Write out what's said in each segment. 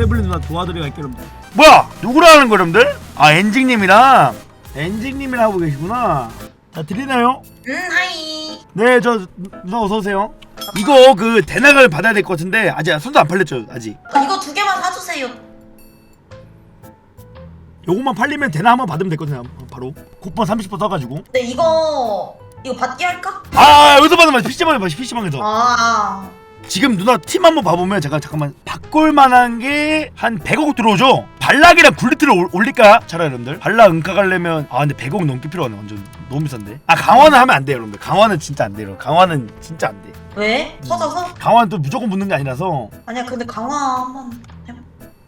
디세블린 누나 도와드려 갈게 여러분들. 뭐야? 누구랑 하는 거 여러분들? 아 엔직님이랑. 엔직님이랑 하고 계시구나. 자 들리나요? 응 하이. 네 저 누나 어서오세요. 이거 그 대낙을 받아야 될 것 같은데 아직 손도 안 팔렸죠 아직? 아, 이거 두 개만 사주세요. 요것만 팔리면 대낙 한번 받으면 됐거든요 바로. 쿠폰 30% 써가지고. 근데 이거 이거 받기 할까? 아 여기서 받으면 PC방에서 받 PC방에서. 아 지금 누나 팀 한번 봐보면 제가 잠깐만. 바꿀 만한 게 한 100억 들어오죠? 발락이랑 굴리트를 올- 올릴까? 차라리 여러분들. 발락 은카 가려면 아 근데 100억 넘게 필요하네. 완전 너무 비싼데? 아 강화는 하면 안 돼요 여러분들. 강화는 진짜 안 돼요. 강화는 진짜 안돼 왜? 터져서? 강화는 또 무조건 붙는 게 아니라서. 아니야 근데 강화 한번 해봐.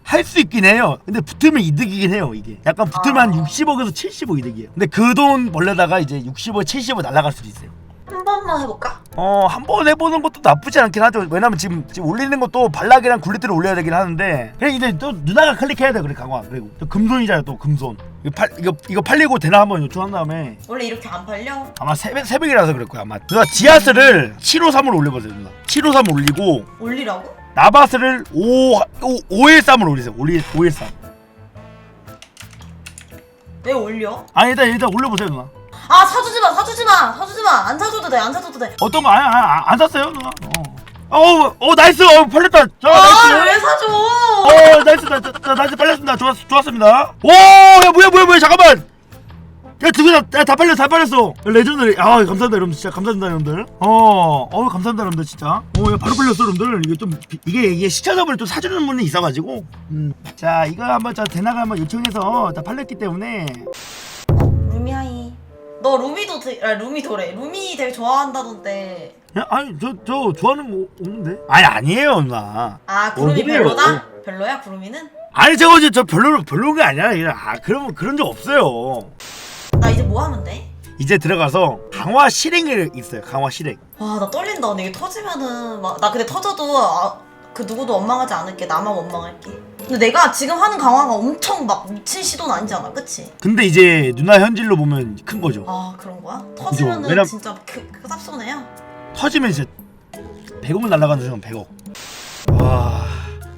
할 수 있긴 해요. 근데 붙으면 이득이긴 해요 이게. 약간 붙으면 아. 한 60억에서 70억 이득이에요. 근데 그 돈 벌려다가 이제 60억 70억 날아갈 수도 있어요 한 번만 해볼까? 어, 한 번 해보는 것도 나쁘지 않긴 하죠. 왜냐면 지금, 지금 올리는 것도 발락이랑 굴리트를 올려야 되긴 하는데. 그래, 이제 또 누나가 클릭해야 돼, 그래, 강화. 그리고. 또 금손이잖아요, 또 금손. 이거 팔, 이거, 이거 팔리고 되나 한번 요청한 다음에. 원래 이렇게 안 팔려? 아마 새벽, 새벽이라서 그럴 거야, 아마. 누나 지하스를 753으로 올려보세요, 누나. 753 올리고, 올리라고? 나바스를 5, 5, 513으로 올리세요. 513. 왜 올려? 아니, 일단, 일단 올려보세요, 누나. 아 사주지 마 사주지 마 사주지 마안 사줘도 돼 안 사줘도 돼. 어떤 거, 아니, 아니, 안, 안 샀어요, 누나. 어. 어, 어, 나이스! 어, 팔렸다! 자, 나이스! 아왜 사줘? 어 나이스 나, 나, 나이스 빨렸습니다. 좋았, 좋았습니다. 오 야 뭐야 뭐야 뭐야 잠깐만! 야 두개다다 팔렸어 다 팔렸어. 레전드 아 감사합니다 여러분들 진짜 감사합니다 여러분들. 어 어우 감사합니다 여러분들 진짜. 어 야 바로 팔렸어 여러분들. 이게 좀 비- 이게 이게 시청자분을 또 사주는 분이 있어가지고. 음 자 이거 한번 자 대나가 한번 요청해서 다 팔렸기 때문에 너 루미도 되, 아 루미도래 루미 되게 좋아한다던데 야, 아니 저 저 좋아하는 거 없는데 아니 아니에요 누나 아 구름이 어? 별로다? 별로야 구름이는? 아니 저거 저, 저 별로 별로인 게 아니라 그냥 아 그런 그런 적 없어요 나 이제 뭐 하면 돼? 이제 들어가서 강화 실행이 있어요. 강화 실행. 와 나 떨린다 근데 이게 터지면은 막 나 근데 터져도 아, 그 누구도 원망하지 않을게 나만 원망할게 근데 내가 지금 하는 강화가 엄청 막 미친 시도는 아니지 않아 그치? 근데 이제 누나 현질로 보면 큰 거죠. 아 그런 거야? 터지면은 왜냐면- 진짜 그, 그 쌉소네야 터지면 이제 100억 날아가는 순간 100억. 와.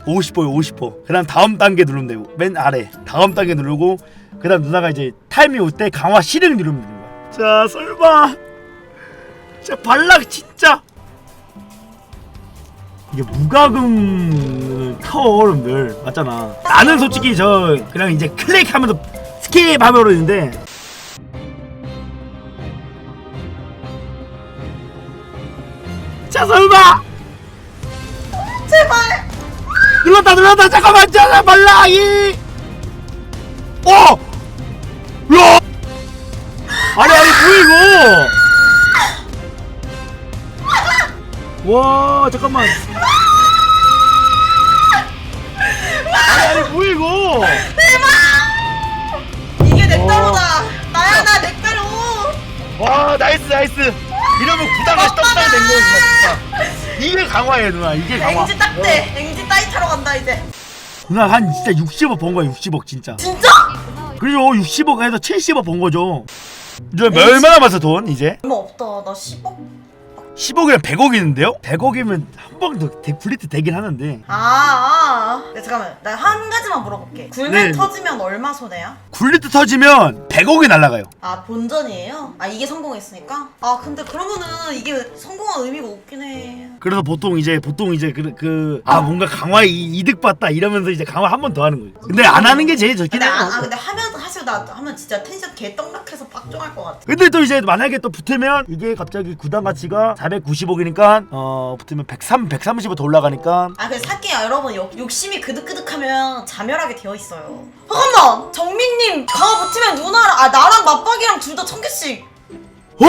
50%요 50%. 그다음 다음 단계 누르면 되고 맨 아래 다음 단계 누르고 그다음 누나가 이제 타임이 올때 강화 실행 누르면 되는 거야. 자 설마 진짜 발락 진짜 이게 무과금 타워 여러분들 맞잖아. 나는 솔직히 저 그냥 이제 클릭하면서 스킵 하면 있는데. 자 설마! 제발! 눌렀다 눌렀다! 잠깐만 잠깐 발락이! 어! 야! 아니 아니 뭐야 이거 와 잠깐만. 아니 아니 뭐야 이거? 이게 넥타로다. 나야 나 넥타로. 와 나이스 나이스. 이러면 구단까지 떡상 된 거야 진짜. 이게 강화예요 누나. 이게 강화. 앵지 딱대. 앵지 따위 타러 간다 이제. 누나 한 진짜 60억 번 거야 60억 진짜. 진짜? 그죠 60억 해서 70억 번 거죠. 이제 얼마나 남았어 돈 이제? 얼마 없다. 나 10억 10억이면 100억이는데요? 100억이면 한 번더 굴리트 되긴 하는데 아, 아. 네, 잠깐만. 나 한 가지만 물어볼게. 굴면 네. 터지면 얼마 손해야? 굴리트 터지면 100억이 날라가요 아, 본전이에요? 아, 이게 성공했으니까? 아, 근데 그러면은 이게 성공한 의미가 없긴 해. 그래서 보통 이제 보통 이제 그 그 아 뭔가 강화에 이- 이득 봤다 이러면서 이제 강화 한 번 더 하는 거예요 근데 안 하는 게 제일 좋긴 근데, 해요 아, 아, 근데 하면, 사실 나 하면 진짜 텐션 개 떡락해서 빡종할 것 같아. 근데 또 이제 만약에 또 붙으면 이게 갑자기 구단 가치가 490억이니까 어 붙으면 103, 130억 더 올라가니까 아, 그래, 살게요. 여러분, 욕, 욕심이 그득그득하면 자멸하게 되어 있어요. 잠깐만! 정민님, 강화 붙으면 누나랑, 아, 나랑 맞박이랑 둘 다 천 개씩. 어?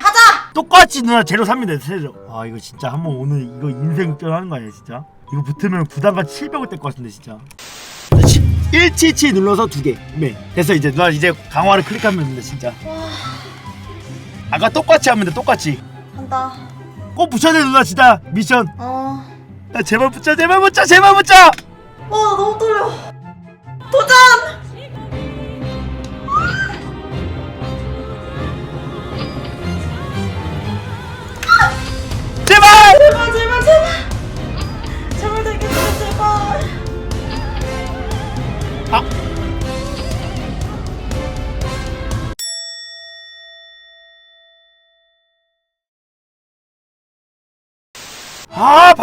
하자! 똑같이 누나 제로 삽니다 제로 아 이거 진짜 한번 오늘 이거 인생 역전하는 거 아니야 진짜 이거 붙으면 구단가 700을 뗄것 같은데 진짜 177 눌러서 두개 네 됐어 이제 누나 이제 강화를 클릭하면 됩니다 진짜 와, 아까 똑같이 하면 돼 똑같이 한다. 꼭 붙여야 돼 누나 진짜 미션 어. 나 제발 붙자 제발 붙자 제발 붙자 와, 나 너무 떨려. 도전!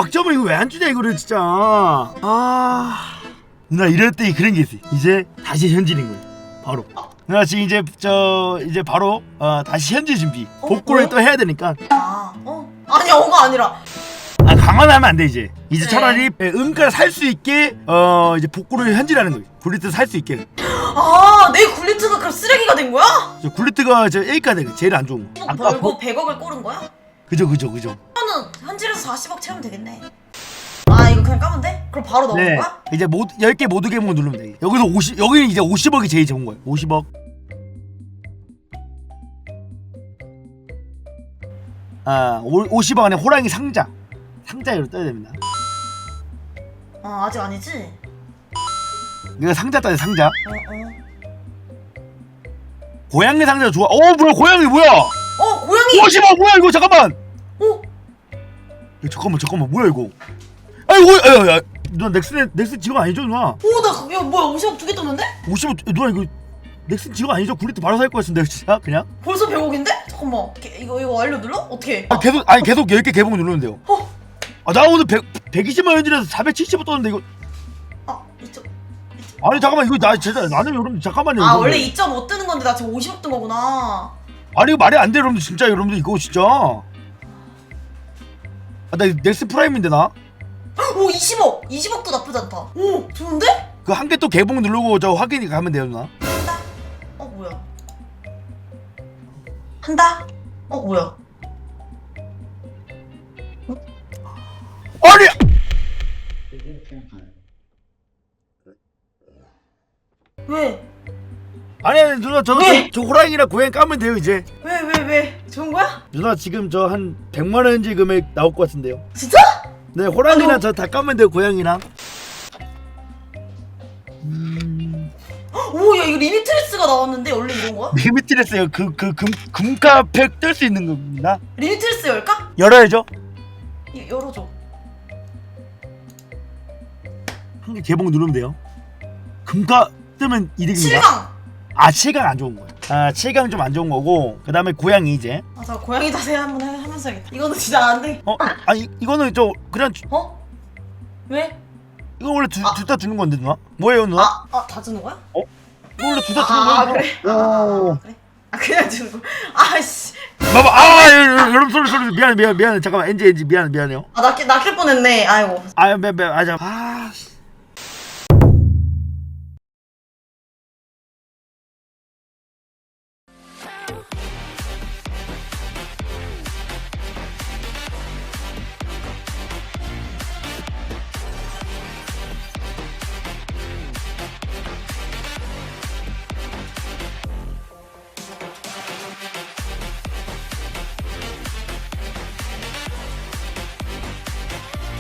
박정을 이거 왜 안 주냐 이거를 진짜. 아. 누나 이럴 때 그런 게 있어. 이제 다시 현질인 거야. 바로. 누나 지금 이제 저 이제 바로 어, 다시 현질 준비. 어, 복구를 왜? 또 해야 되니까. 아, 어? 아니야, 어가 아니라. 아 강화하면 안 돼 이제. 이제 네. 차라리 음가를 살 수 있게 어 이제 복구를 현질하는 거예요 굴리트 살 수 있게. 아, 내 굴리트가 그럼 쓰레기가 된 거야? 저 굴리트가 저 A가 돼 제일 안 좋은 거. 10억 아까 벌고. 그- 100억을 꼬른 거야? 그죠 그죠 그죠 현질에서 40억 채우면 되겠네. 아, 이거 그냥 까면 돼? 그럼 바로 네 거야? 이제 모두 10개 모두 개목 누르면 돼 여기서 50 여기는 이제 50억이 제일 좋은 거예요 50억 아 50억 안에 호랑이 상자 상자로 떠야 됩니다 아, 아직 아니지? 이거 상자 돼 상자 어, 어. 고양이 상자 좋아 어 뭐야 고양이 뭐야 어, 고양이! 50억 뭐야 이거 잠깐만 어? 야, 잠깐만 잠깐만 뭐야 이거 아이고 야야 누나 넥슨 넥슨 직원 아니죠 누나 오, 나, 그- 야, 뭐야, 50억 두개 떴는데? 50억 누나 이거 넥슨 직원 아니죠 굴리트 바로 살것 같은데 진짜 그냥 벌써 100억인데? 잠깐만. 게- 이거, 이거 완료 눌러? 어떻게? 아, 계속 아니 계속 10개 개봉 누르면 돼요 어? 아나 오늘 100, 120만 원이라서 470원 떴는데 이거 아, 이쪽. 아니 잠깐만 이거 나 진짜 나는 여러분 잠깐만요 아, 이거. 원래 2.5 뜨는 건데 나 지금 50억 뜬 거구나. 아니 이거 말이 안 돼 여러분들 진짜 여러분들 이거 진짜 아 나 넥스 프라임인데 나그 오, 20억! 20억도 나쁘지 않다. 오, 좋은데? 그 한 개 또 개봉 누르고 저 확인이 가면 돼요 누나 한다. 어, 뭐야? 한다? 어, 뭐야? 아니 왜? 아니 아니 누나 저, 왜? 저, 저 호랑이랑 고양이 까면 돼요 이제 왜, 왜, 왜? 좋은 거야? 누나 지금 저 한 100만 원인지 금액 나올 것 같은데요 진짜? 네 호랑이랑. 저 다 까면 돼요 고양이랑 오, 야, 이거 리미트리스가 나왔는데 원래 이런 거야? 리미티레스요 그그 금 금가팩 뜰 수 있는 겁니다 리미트리스 열까? 열어야죠 이- 열어줘. 한 개 개봉 누르면 돼요 금가 뜨면 이득입니다 7강! 아 7강 안 좋은 거야 아 7강 좀안 좋은 거고 그 다음에 고양이 이제 아, 저 고양이 자세 한번 해- 하면서 해야겠다. 이거는 진짜 안 돼. 어? 아니 이거는 저 그냥 주- 어? 왜? 이거 원래 아. 둘다 주는 건데 누나? 뭐예요 누나? 아, 아, 다 주는 거야? 이거 원래 둘다 주는 아, 거예요 그래? 오. 아, 그래? 아, 그냥 주는 거. 아씨. 봐봐 아 여- 여- 여러분 소리 소리 미안해 미안해 미안해 잠깐만 엔지 엔지 미안해 미안해요 아, 낚일, 낚일 뻔 했네. 아이고. 아 미안 미안 아자 아 씨.